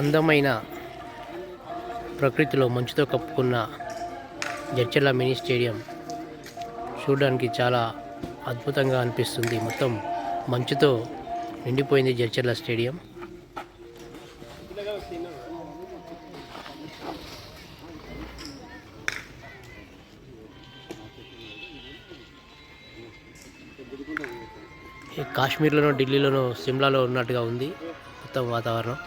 అందమైన ప్రకృతిలో మంచుతో కప్పుకున్న జడ్చర్ల మినీ స్టేడియం చూడడానికి చాలా అద్భుతంగా అనిపిస్తుంది. మొత్తం మంచుతో నిండిపోయింది జడ్చర్ల స్టేడియం. కాశ్మీర్లోనో ఢిల్లీలోనో సిమ్లాలో ఉన్నట్టుగా ఉంది మొత్తం వాతావరణం.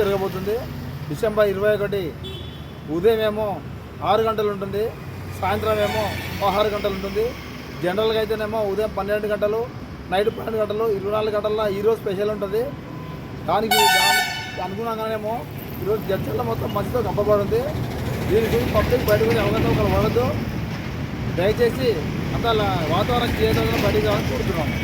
జరగబోతుంది. డిసెంబర్ ఇరవై ఒకటి ఉదయం ఏమో ఆరు గంటలు ఉంటుంది. సాయంత్రం ఏమో పదహారు గంటలు ఉంటుంది. జనరల్గా అయితేనేమో ఉదయం పన్నెండు గంటలు నైట్ పన్నెండు గంటలు ఇరవై నాలుగు గంటల ఈరోజు స్పెషల్ ఉంటుంది. దానికి దానికి అనుగుణంగానేమో ఈరోజు జడ్చర్ల మొత్తం మంచితో కప్పబడింది. దీని గురించి పబ్లిక్ బయట గురించి అవగాహన ఒకరు పడద్దు దయచేసి అంత వాతావరణం చేయడం బయటకు కావాలని కోరుతున్నాము